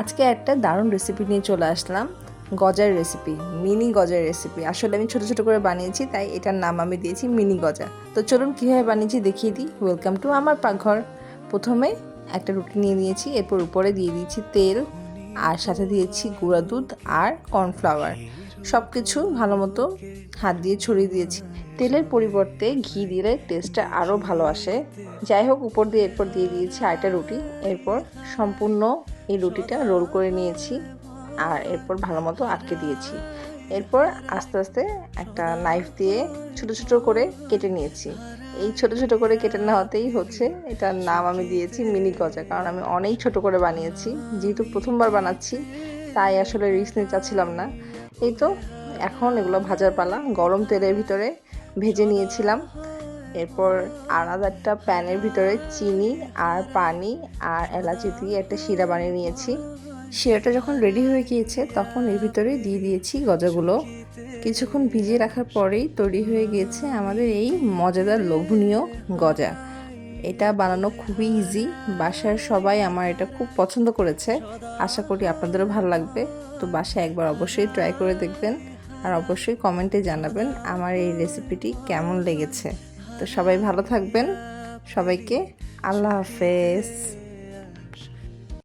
আজকে একটা দারুণ রেসিপি নিয়ে চলে আসলাম। গজার রেসিপি মিনি গজার রেসিপি আসলে আমি ছোট ছোট করে বানিয়েছি, তাই এটার নাম আমি দিয়েছি মিনি গজা। তো চলুন কীভাবে বানিয়েছি দেখিয়ে দিই। ওয়েলকাম টু আমার পাকঘর। প্রথমে একটা রুটি নিয়ে নিয়েছি, এরপর উপরে দিয়ে দিয়েছি তেল, আর সাথে দিয়েছি গুঁড়া দুধ আর কর্নফ্লাওয়ার সব কিছু ভালো মতো হাত দিয়ে ছড়িয়ে দিয়েছি। তেলের পরিবর্তে ঘি দিলে টেস্টটা আরও ভালো আসে। যাই হোক, উপর দিয়ে, এরপর দিয়ে দিয়েছি আরেকটা রুটি। এরপর সম্পূর্ণ এই রুটিটা রোল করে নিয়েছি আর এরপর ভালো মতো আটকে দিয়েছি। এরপর আস্তে আস্তে একটা নাইফ দিয়ে ছোট ছোট করে কেটে নিয়েছি। এই ছোট ছোট করে কেটে নেওয়াতেই হচ্ছে, এটার নাম আমি দিয়েছি মিনি গজা, কারণ আমি অনেক ছোট করে বানিয়েছি। যেহেতু প্রথমবার বানাচ্ছি, তাই আসলে রিস্ক নিতে চাচ্ছিলাম না। এই তো, এখন এগুলো ভাজার পালা, গরম তেলের ভিতরে ভেজে নিয়েছিলাম। এরপর আলাদা একটা প্যানের ভিতরে চিনি আর পানি আর এলাচি দিয়ে একটা শিরা বানিয়ে নিয়েছি। শিরাটা যখন রেডি হয়ে গিয়েছে, তখন এর ভিতরে দিয়ে দিয়েছি গজাগুলো। কিছুক্ষণ ভিজিয়ে রাখার পরেই তৈরি হয়ে গিয়েছে আমাদের এই মজাদার লোভনীয় গজা। এটা বানানো খুবই ইজি বাসার সবাই আমার এটা খুব পছন্দ করেছে। আশা করি আপনাদেরও ভালো লাগবে। তো বাসায় একবার অবশ্যই ট্রাই করে দেখবেন। আর অবশ্যই কমেন্টে জানাবেন আমার এই রেসিপিটি কেমন লেগেছে। তো সবাই ভালো থাকবেন। সবাইকে আল্লাহ হাফেজ।